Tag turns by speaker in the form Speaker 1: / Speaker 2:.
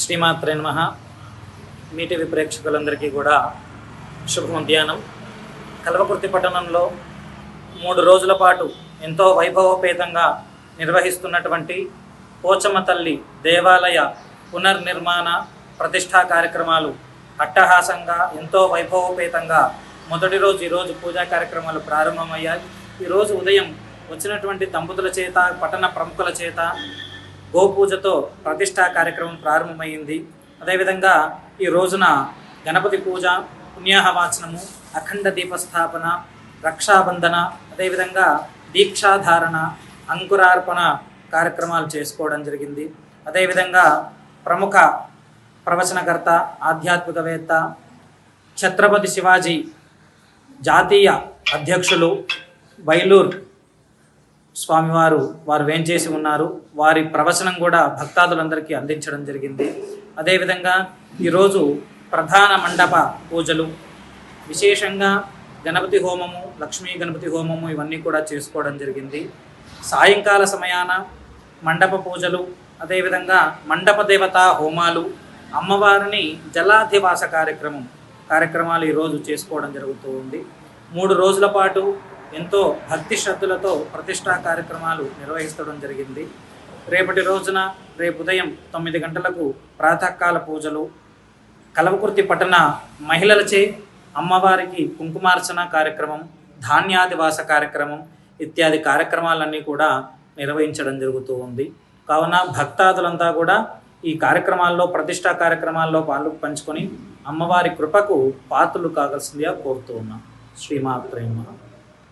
Speaker 1: శ్రీమాత్రే నమ. మీ టీవీ ప్రేక్షకులందరికీ కూడా శుభ మధ్యాహ్నం కల్వకుర్తి పట్టణంలో మూడు రోజుల పాటు ఎంతో వైభవోపేతంగా నిర్వహిస్తున్నటువంటి పోచమ్మ తల్లి దేవాలయ పునర్నిర్మాణ ప్రతిష్టా కార్యక్రమాలు అట్టహాసంగా ఎంతో వైభవోపేతంగా మొదటి రోజు ఈరోజు పూజా కార్యక్రమాలు ప్రారంభమయ్యాయి. ఈరోజు ఉదయం వచ్చినటువంటి దంపతుల చేత పట్టణ ప్రముఖుల చేత గోపూజతో ప్రతిష్టా కార్యక్రమం ప్రారంభమైంది. అదేవిధంగా ఈ రోజున గణపతి పూజ పుణ్యాహవాచనము అఖండ దీపస్థాపన రక్షాబంధన అదేవిధంగా దీక్షాధారణ అంకురార్పణ కార్యక్రమాలు చేసుకోవడం జరిగింది. అదేవిధంగా ప్రముఖ ప్రవచనకర్త ఆధ్యాత్మికవేత్త ఛత్రపతి శివాజీ జాతీయ అధ్యక్షులు బైలూర్ స్వామివారు వారు వేంచేసి ఉన్నారు వారి ప్రవచనం కూడా భక్తాదులందరికీ అందించడం జరిగింది. అదేవిధంగా ఈరోజు ప్రధాన మండప పూజలు విశేషంగా గణపతి హోమము లక్ష్మీ గణపతి హోమము ఇవన్నీ కూడా చేసుకోవడం జరిగింది. సాయంకాల సమయాన మండప పూజలు అదేవిధంగా మండప దేవతా హోమాలు అమ్మవారిని జలాధివాస కార్యక్రమం కార్యక్రమాలు ఈరోజు చేసుకోవడం జరుగుతూ ఉంది. మూడు రోజుల పాటు ఎంతో భక్తి శ్రద్ధలతో ప్రతిష్టా కార్యక్రమాలు నిర్వహిస్తడం జరిగింది. రేపటి రోజున రేపు ఉదయం తొమ్మిది గంటలకు ప్రాతకాల పూజలు కలవకుర్తి పట్టణ మహిళలచే అమ్మవారికి కుంకుమార్చన కార్యక్రమం ధాన్యాదివాస కార్యక్రమం ఇత్యాది కార్యక్రమాలన్నీ కూడా నిర్వహించడం జరుగుతూ ఉంది. కావున భక్తాదులంతా కూడా ఈ కార్యక్రమాల్లో ప్రతిష్టా కార్యక్రమాల్లో పాలు పంచుకొని అమ్మవారి కృపకు పాత్రలు కావాల్సిందిగా కోరుతూ ఉన్నాం. శ్రీమాత్రేమ